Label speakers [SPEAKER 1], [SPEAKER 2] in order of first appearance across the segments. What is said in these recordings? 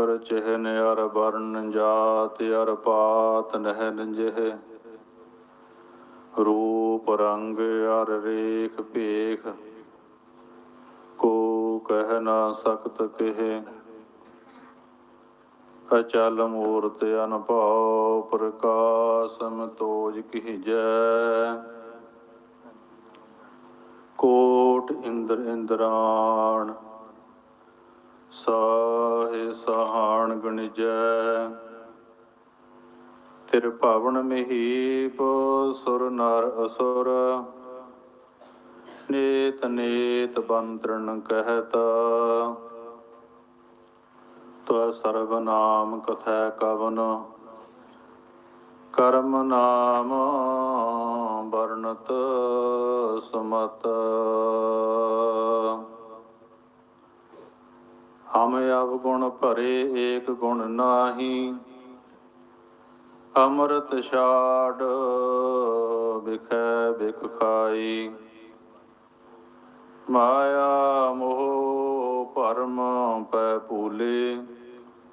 [SPEAKER 1] ਚੱਕਰ ਚਹਿਨ ਅਰ ਵਰਨ ਜਾਤ ਅਰ ਪਾਤ ਨਹਿ ਨੰਜਹਿ। ਰੂਪ ਰੰਗ ਅਰ ਰੇਖ ਭੇਖ, ਕੋ ਕਹਿ ਨਾ ਸਕਤ ਕਿਹ। ਅਚਲ ਮੂਰਤ ਅਨਭਉ ਪ੍ਰਕਾਸ਼ਮ ਤੋਜ ਕੀਜੈ। ਕੋਟ ਇੰਦਰ ਇੰਦਰਾਣ ਸਾਹੇ ਸਹਾਣ ਗਣਿਜੈ। ਤਿਰ ਭਵਨ ਮਹੀਪ ਸੁਰ ਨਰ ਅਸੁਰ। ਨੇਤ ਨੇਤ ਬੰਤਰਨ ਕਹਿਤ। ਤਵ ਸਰਬ ਨਾਮ ਕਥੈ ਕਵਨ। ਕਰਮ ਨਾਮ ਵਰਣਤ ਸੁਮਤ। ਹਮ ਅਵ ਗੁਣ ਭਰੇ ਏਕ ਗੁਣ ਨਾਹੀ, ਅੰਮ੍ਰਿਤ ਛਾੜ ਵਿਖੈ ਬਿਖ ਖਾਈ। ਮਾਇਆ ਮੋਹ ਭਰਮ ਪੈ ਭੂਲੇ,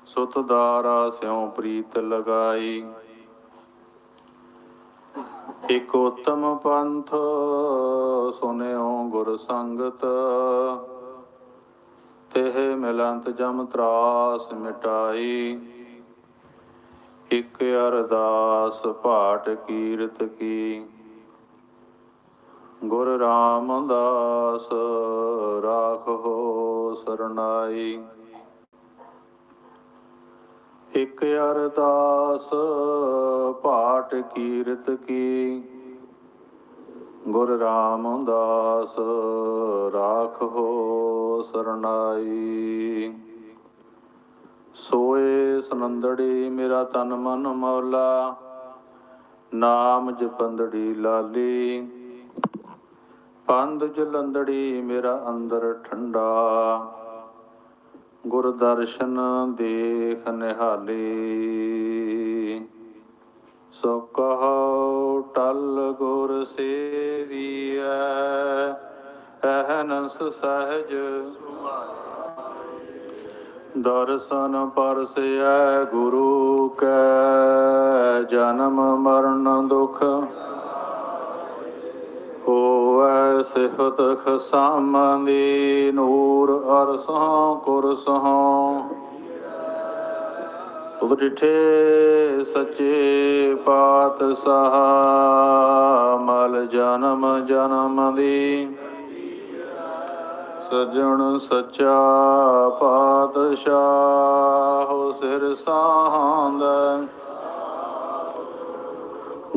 [SPEAKER 1] ਸੁਤ ਦਾਰਾ ਸਿਉ ਪ੍ਰੀਤ ਲਗਾਈ। ਇਕ ਉਤਮ ਪੰਥ ਸੁਨਿਓ ਗੁਰ ਸੰਗਤ ਤਿਹ ਮਿਲੰਤ ਜਮ ਤਰਾਸ ਮਿਟਾਈ। ਇਕ ਅਰਦਾਸ ਭਾਟ ਕੀਰਤ ਕੀ। ਗੁਰ ਰਾਮਦਾਸ ਰਾਖੋ ਸਰਨਾਈ। ਇਕ ਅਰਦਾਸ ਭਾਟ ਕੀਰਤ ਕੀ। ਗੁਰ ਰਾਮਦਾਸ ਰਾਖੋ ਸਰਨਾਈ। ਸੋਏ ਸੁਨੰਦੜੀ ਮੇਰਾ ਤਨ ਮਨ ਮੌਲਾ, ਨਾਮ ਜਪੰਦੜੀ ਲਾਲੀ। ਪੰਦ ਜਲੰਦੜੀ ਮੇਰਾ ਅੰਦਰ ਠੰਡਾ, ਗੁਰ ਦਰਸ਼ਨ ਦੇਖ ਨਿਹਾਲੀ। ਸੋ ਕਹੋ, ਟਲ ਗੁਰ ਸੇਵੀਐ ਅਹਨਸ ਸਹਜ ਦਰਸ਼ਨ ਪਰਸੈ ਗੁਰੂ ਕੈ, ਜਨਮ ਮਰਨ ਦੁਖ। ਹੋਵੈ ਸਿਫਤ ਖਸਾਮਾਂ ਨੂਰ ਅਰਸੋਂ ਕੁਰਸੋਂ। ਤੁਧ ਡਿਠੇ ਸੱਚੇ ਪਾਤਸ਼ਾਹ, ਮਲ ਜਨਮ ਜਨਮ ਦੀ। ਸਜਣ ਸੱਚਾ ਪਾਤਸ਼ਾਹ ਸਿਰ ਸਾਹੰਦ।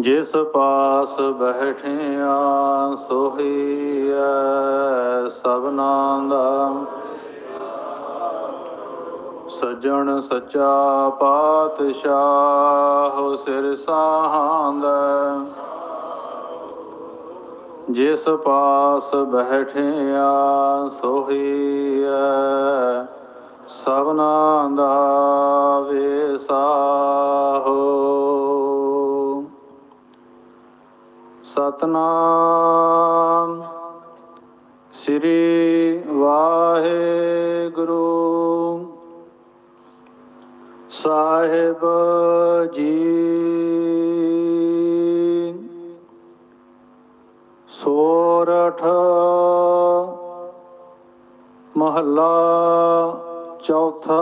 [SPEAKER 1] ਜਿਸ ਪਾਸ ਬੈਠਿਆ ਸੋਹੀਐ ਸਭਨਾ ਦਾ। ਸਜਣ ਸੱਚਾ ਪਾਤਸ਼ਾਹ ਸਿਰ ਸਾਹੰਦ ਜਿਸ ਪਾਸ ਬੈਠਿਆ ਸੋਹੀਐ ਸਭਨਾ ਦਾ ਵੇਸਾਹੋ ਸਤਨਾਮ ਸ੍ਰੀ ਵਾਹਿਗੁਰੂ। ਸਾਹਿਬ ਜੀ। ਸੋਰਠ ਮਹੱਲਾ ਚੌਥਾ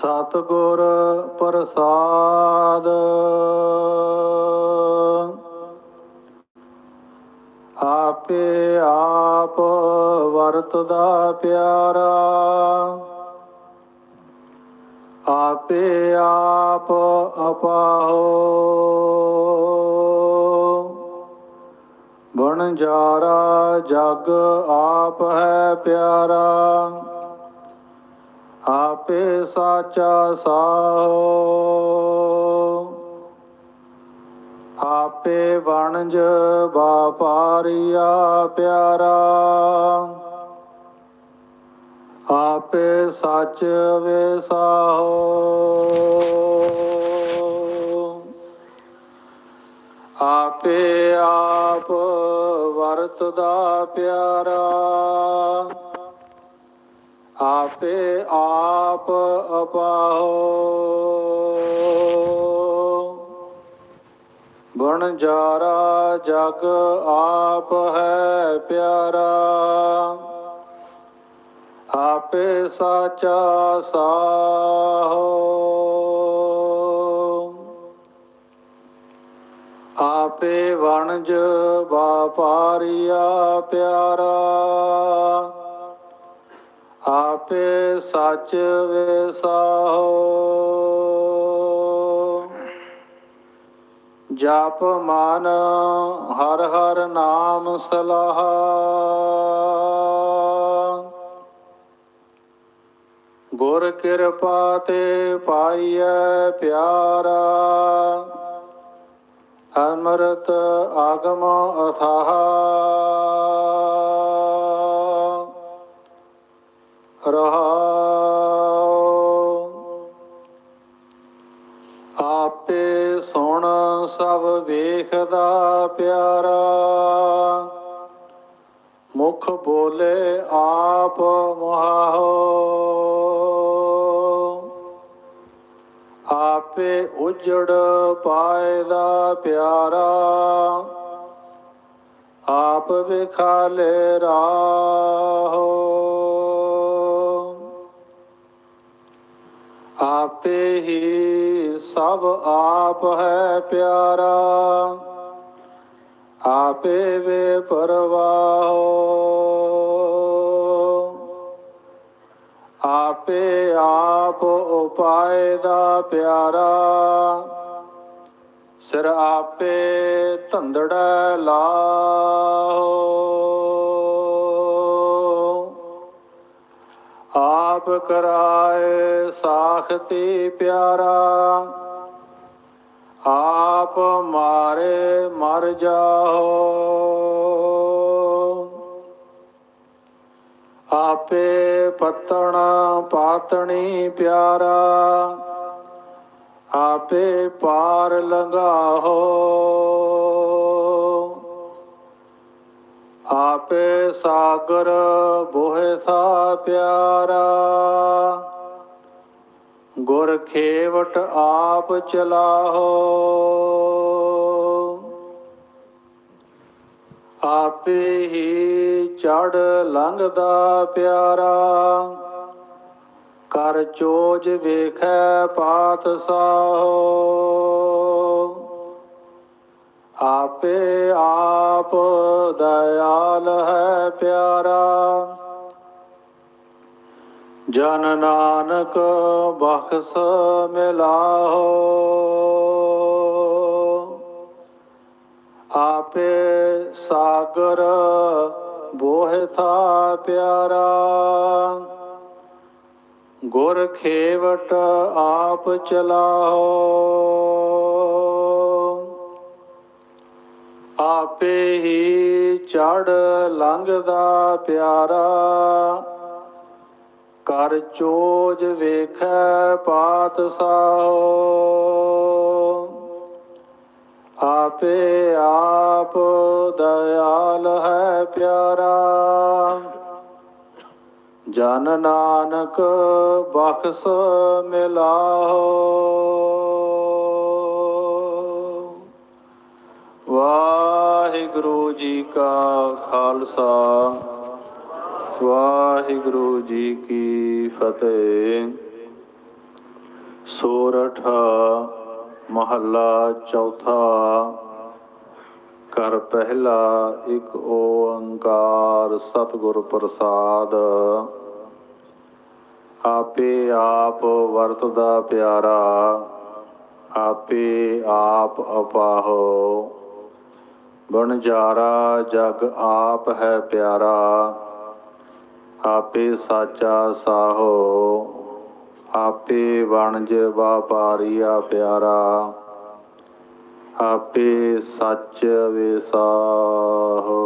[SPEAKER 1] ਸਤਿਗੁਰ ਪ੍ਰਸਾਦ। ਆਪੇ ਆਪ ਵਰਤਦਾ ਪਿਆਰਾ। ਆਪੇ ਆਪ ਅਪਾਹੋ। ਬਣਜਾਰਾ ਜਗ ਆਪ ਹੈ ਪਿਆਰਾ। ਆਪੇ ਸਾਚਾ ਸਾਹੋ। ਆਪੇ ਵਣਜ ਬਾਪਾਰੀਆ ਪਿਆਰਾ। ਆਪੇ ਸੱਚ ਵੇਸਾਹੋ ਆਪੇ ਆਪ ਵਰਤਦਾ ਪਿਆਰਾ। ਆਪੇ ਆਪ ਅਪਾਹੋ। ਬਣਜਾਰਾ ਜਗ ਆਪ ਹੈ ਪਿਆਰਾ। ਆਪੇ ਸਾਚਾ ਸਾਹੋ। ਆਪੇ ਵਣਜ ਵਾਪਾਰੀਆ ਪਿਆਰਾ। ਆਪੇ ਸੱਚ ਵੇਸਾਹੋ। ਜਪ ਮਨ ਹਰ ਹਰ ਨਾਮ ਸਲਾਹਾ। ਗੁਰ ਕਿਰਪਾ ਤੇ ਪਾਈਐ ਪਿਆਰਾ। ਅਮਰਤ ਆਗਮ ਅਥਾਹ। ਰਹਾਉ ਆਪੇ ਸੁਣ ਸਭ ਵੇਖਦਾ ਪਿਆਰਾ। ਮੁਖ ਬੋਲੇ ਆਪ ਮੁਹਾਓ ਆਪੇ ਉਜੜ ਪਾਏ ਦਾ ਪਿਆਰਾ। ਆਪ ਵਿਖਾਲੇ ਰਾਹੋ। ਆਪੇ ਹੀ ਸਭ ਆਪ ਹੈ ਪਿਆਰਾ। ਆਪੇ ਵੇ ਪਰਵਾਹੋ। ਆਪੇ ਆਪ ਉਪਾਏ ਦਾ ਪਿਆਰਾ। ਸਿਰ ਆਪੇ ਧੰਦੜਾ ਲਾਹੋ। ਆਪ ਕਰਾਏ ਸਾਖਤੀ ਪਿਆਰਾ। ਆਪ ਮਾਰੇ ਮਰ ਜਾਓ। ਆਪੇ ਪਤਣ ਪਾਤਣੀ ਪਿਆਰਾ। ਆਪੇ ਪਾਰ ਲੰਘਾਹੋ ਸਾਗਰ ਬੋਹਿ ਥਾ ਪਿਆਰਾ। ਗੁਰ ਖੇਵਟ ਆਪ ਚਲਾਹੋ। ਆਪੇ ਹੀ ਚੜ ਲੰਘਦਾ ਪਿਆਰਾ। ਕਰ ਚੋਜ ਵੇਖੈ ਪਾਤ ਸਾਹੋ। ਆਪੇ ਆਪ ਦਇਆਲ ਹੈ ਪਿਆਰਾ। ਜਨ ਨਾਨਕ ਬਖਸ ਮਿਲਾਹੋ। ਆਪੇ ਸਾਗਰ ਬੋਹਿ ਥਾ ਪਿਆਰਾ। ਗੁਰ ਖੇਵਟ ਆਪ ਚਲਾਹੋ। ਆਪੇ ਹੀ ਚੜ ਲੰਘਦਾ ਪਿਆਰਾ। ਕਰ ਚੋਜ ਵੇਖੈ ਪਾਤ ਸਾਹੋ ਆਪੇ ਆਪ ਦਇਆਲ ਹੈ ਪਿਆਰਾ। ਜਨ ਨਾਨਕ ਬਖਸ ਮਿਲਾਹੋ। ਵਾਹਿਗੁਰੂ ਜੀ ਕਾ ਖਾਲਸਾ। ਵਾਹਿਗੁਰੂ ਜੀ ਕੀ ਫਤਿਹ। ਸੋਰਠ ਮਹੱਲਾ ਚੌਥਾ। ਕਰ ਪਹਿਲਾ ਇੱਕ ਓੰਕਾਰ ਸਤਿਗੁਰ ਪ੍ਰਸਾਦ। ਆਪੇ ਆਪ ਵਰਤਦਾ ਪਿਆਰਾ, ਆਪੇ ਆਪ ਅਪਾਹੋ। ਬਣਜਾਰਾ ਜਗ ਆਪ ਹੈ ਪਿਆਰਾ, ਆਪੇ ਸਾਚਾ ਸਾਹੋ, ਆਪੇ ਵਣਜ ਵਾਪਾਰੀਆ ਪਿਆਰਾ, ਆਪੇ ਸੱਚ ਵਿਸਾਹੋ।